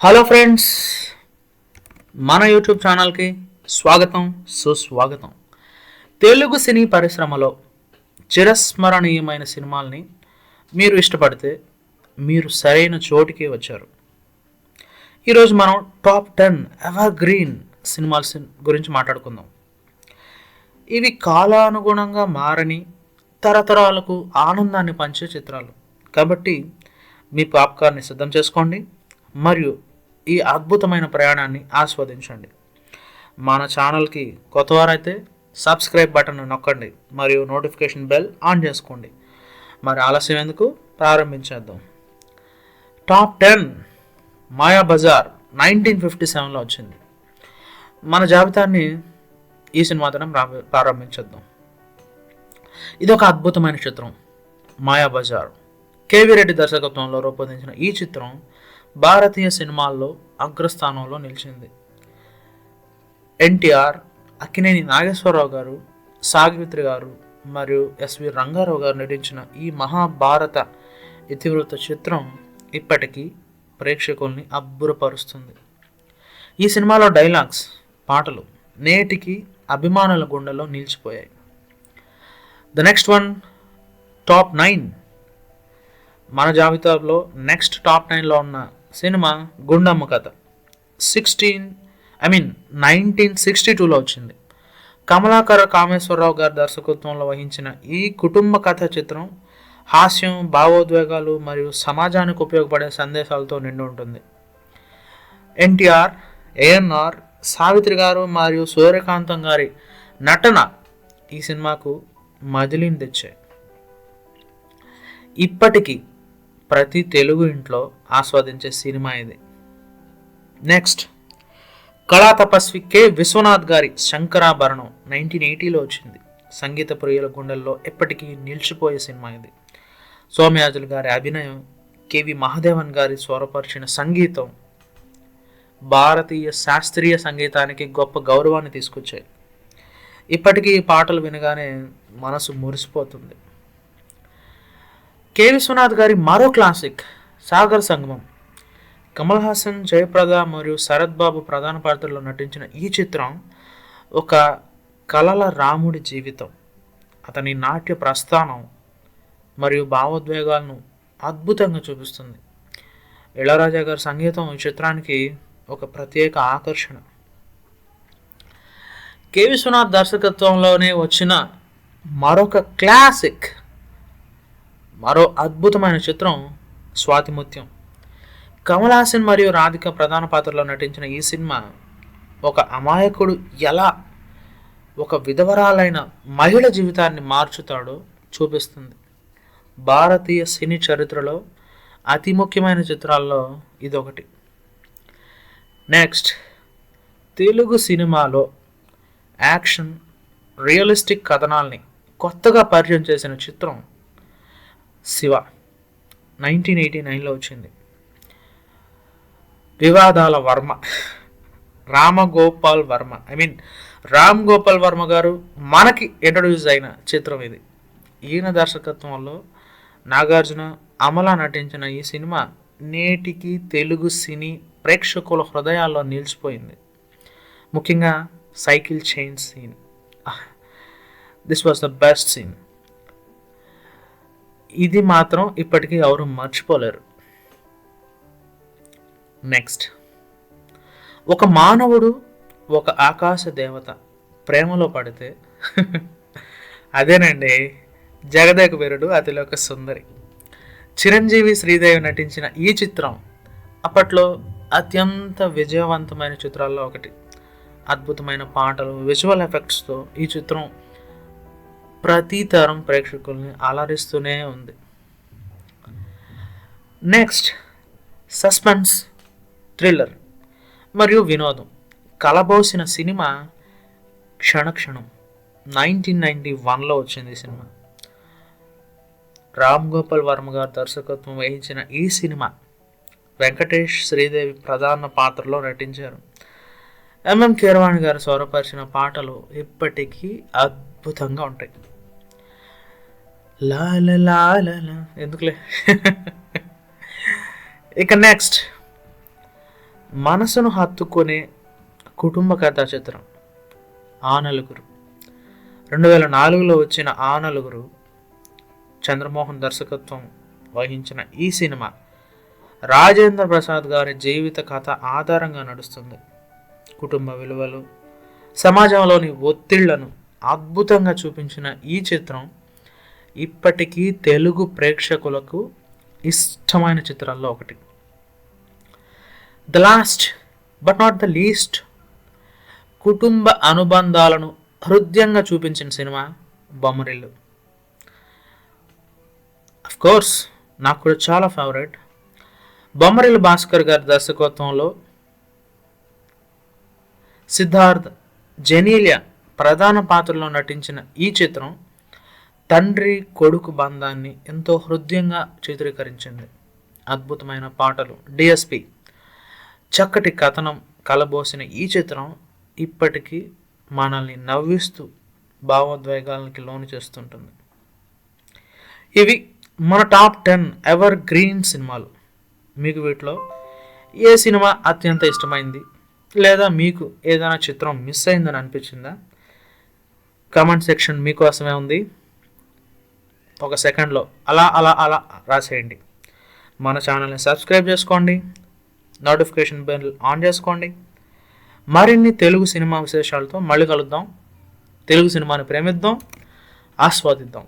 Hello friends మన YouTube ఛానల్కి స్వాగతం సుస్వాగతం. తెలుగు సినీ పరిశ్రమలో చిరస్మరణీయమైన సినిమాల్ని మీరు ఇష్టపడితే మీరు సరైన చోటికి వచ్చారు. ఈరోజు మనం టాప్ టెన్ ఎవర్ గ్రీన్ సినిమాల సిన్- గురించి మాట్లాడుకుందాం. ఇవి కాలానుగుణంగా మారని తరతరాలకు ఆనందాన్ని పంచే చిత్రాలు. కాబట్టి మీ పాప్కార్న్ని సిద్ధం చేసుకోండి. మరియు ఈ అద్భుతమైన ప్రయాణాన్ని ఆస్వాదించండి. మన ఛానల్కి కొత్తవారైతే సబ్స్క్రైబ్ బటన్ నొక్కండి మరియు నోటిఫికేషన్ బెల్ ఆన్ చేసుకోండి. మరి ఆలస్యం ఎందుకు? ప్రారంభించేద్దాం. Top ten Maya Bazar nineteen fifty సెవెన్లో వచ్చింది. మన జాబితాని ఈ సినిమాతో ప్రారంభ- ప్రారంభించేద్దాం. ఇది ఒక అద్భుతమైన చిత్రం మాయా బజార్. కేవీ రెడ్డి దర్శకత్వంలో రూపొందించిన ఈ చిత్రం భారతీయ సినిమాల్లో అగ్రస్థానంలో నిలిచింది. ఎన్టీఆర్ అక్కినేని నాగేశ్వరరావు గారు సాగిత్రి గారు మరియు ఎస్వి రంగారావు గారు నటించిన ఈ మహాభారత ఇతివృత్త చిత్రం ఇప్పటికీ ప్రేక్షకుల్ని అబ్బురపరుస్తుంది. ఈ సినిమాలో డైలాగ్స్ పాటలు నేటికి అభిమానుల గుండెలో నిలిచిపోయాయి. The next one top nine. మన జాబితాలో నెక్స్ట్ టాప్ నైన్లో ఉన్న cinema Gundamma Katha. Sixteen I mean nineteen sixty టూలో వచ్చింది. కమలాకర కామేశ్వరరావు గారి దర్శకత్వంలో వహించిన ఈ కుటుంబ కథ చిత్రం హాస్యం భావోద్వేగాలు మరియు సమాజానికి ఉపయోగపడే సందేశాలతో నిండి ఉంటుంది. ఎన్టీఆర్ ఏఎన్ఆర్ సావిత్రి గారు మరియు సూర్యకాంతం గారి నటన ఈ సినిమాకు మదిలిని తెచ్చాయి. ఇప్పటికీ ప్రతి తెలుగు ఇంట్లో ఆస్వాదించే సినిమా ఇది. నెక్స్ట్ కళా తపస్వి కె. విశ్వనాథ్ గారి శంకరాభరణం నైన్టీన్ ఎయిటీలో వచ్చింది. సంగీత ప్రియుల గుండెల్లో ఎప్పటికీ నిలిచిపోయే సినిమా ఇది. సోమయాజులు గారి అభినయం కెవి మహాదేవన్ గారి స్వరపరిచిన సంగీతం భారతీయ శాస్త్రీయ సంగీతానికి గొప్ప గౌరవాన్ని తీసుకొచ్చాయి. ఇప్పటికీ ఈ పాటలు వినగానే మనసు మురిసిపోతుంది. కె విశ్వనాథ్ గారి మరో క్లాసిక్ సాగర్ సంగమం. కమల్ హాసన్ జయప్రద మరియు శరత్ బాబు ప్రధాన పాత్రలో నటించిన ఈ చిత్రం ఒక కలల రాముడి జీవితం. అతని నాట్య ప్రస్థానం మరియు భావోద్వేగాలను అద్భుతంగా చూపిస్తుంది. ఇళరాజా గారి సంగీతం ఈ చిత్రానికి ఒక ప్రత్యేక ఆకర్షణ. కె విశ్వనాథ్ దర్శకత్వంలోనే వచ్చిన మరొక క్లాసిక్ మరో అద్భుతమైన చిత్రం స్వాతిముత్యం కమలాసన్ మరియు రాధిక ప్రధాన పాత్రలో నటించిన ఈ సినిమా ఒక అమాయకుడు ఎలా ఒక విధవరాలైన మహిళ జీవితాన్ని మార్చుతాడో చూపిస్తుంది. భారతీయ సినీ చరిత్రలో అతి ముఖ్యమైన చిత్రాల్లో ఇదొకటి. నెక్స్ట్ తెలుగు సినిమాలో యాక్షన్ రియలిస్టిక్ కథనాల్ని కొత్తగా పరిచయం చేసిన చిత్రం శివ. నైన్టీన్ ఎయిటీ నైన్లో వచ్చింది. వివాదాల వర్మ. రామగోపాల్ వర్మ. ఐ మీన్ రామ్ గోపాల్ వర్మ గారు మనకి ఇంట్రడ్యూస్ అయిన చిత్రం ఇది. ఈయన దర్శకత్వంలో నాగార్జున అమల నటించిన ఈ సినిమా నేటికి తెలుగు సినీ ప్రేక్షకుల హృదయాల్లో నిలిచిపోయింది. ముఖ్యంగా cycle chain scene. This was the best scene ఇది మాత్రం ఇప్పటికీ ఎవరు మర్చిపోలేరు. నెక్స్ట్ ఒక మానవుడు ఒక ఆకాశ దేవత ప్రేమలో పడితే అదేనండి జగదేక వీరుడు అతిలోక సుందరి. చిరంజీవి శ్రీదేవి నటించిన ఈ చిత్రం అప్పట్లో అత్యంత విజయవంతమైన చిత్రాల్లో ఒకటి. అద్భుతమైన పాటలు విజువల్ ఎఫెక్ట్స్తో ఈ చిత్రం ప్రతి తరం ప్రేక్షకుల్ని అలరిస్తూనే ఉంది. నెక్స్ట్ సస్పెన్స్ థ్రిల్లర్ మరియు వినోదం. కలబోసిన సినిమా క్షణక్షణం. నైన్టీన్ నైంటీ వన్లో వచ్చింది ఈ సినిమా. రామ్ గోపాల్ వర్మ గారు దర్శకత్వం వహించిన ఈ సినిమా వెంకటేష్ శ్రీదేవి ప్రధాన పాత్రలో నటించారు. ఎంఎం కీరవాణి గారు స్వరపరిచిన పాటలు ఇప్పటికీ అద్భుతంగా ఉంటాయి. లాల లాల ఎందుకులే? ఇక నెక్స్ట్ మనసును హత్తుకునే కుటుంబ కథా చిత్రం. ఆ నలుగురు రెండు వేల నాలుగులో వచ్చిన ఆ నలుగురు చంద్రమోహన్ దర్శకత్వం వహించిన ఈ సినిమా రాజేంద్ర ప్రసాద్ గారి జీవిత కథ ఆధారంగా నడుస్తుంది. కుటుంబ విలువలు సమాజంలోని ఒత్తిళ్ళను అద్భుతంగా చూపించిన ఈ చిత్రం ఇప్పటికీ తెలుగు ప్రేక్షకులకు ఇష్టమైన చిత్రాల్లో ఒకటి. The last but not the least కుటుంబ అనుబంధాలను హృదయంగా చూపించిన సినిమా బొమ్మరిల్లు. కోర్స్ నాకు కూడా చాలా ఫేవరెట్ బొమ్మరిల్లు భాస్కర్ గారి దర్శకత్వంలో సిద్ధార్థ్ జెనీలియా ప్రధాన పాత్రలో నటించిన ఈ చిత్రం తండ్రి కొడుకు బంధాన్ని ఎంతో హృదయంగా చిత్రీకరించింది. అద్భుతమైన పాటలు. డిఎస్పి చక్కటి కథనం కలబోసిన ఈ చిత్రం ఇప్పటికీ మనల్ని నవ్విస్తూ భావోద్వేగాలకి లోను చేస్తుంటుంది. ఇవి మన టాప్ టెన్ ఎవర్ గ్రీన్ సినిమాలు. మీకు వీటిలో ఏ సినిమా అత్యంత ఇష్టమైంది? లేదా మీకు ఏదైనా చిత్రం మిస్ అయిందని అనిపించిందా? కామెంట్ సెక్షన్ మీకోసమే ఉంది. ఒక సెకండ్లో అలా అలా అలా రాసేయండి. మన ఛానల్ని సబ్స్క్రైబ్ చేసుకోండి. నోటిఫికేషన్ బెల్ ఆన్ చేసుకోండి. మరిన్ని తెలుగు సినిమా విశేషాలతో మళ్ళీ కలుద్దాం. తెలుగు సినిమాని ప్రేమిద్దాం. ఆస్వాదిద్దాం.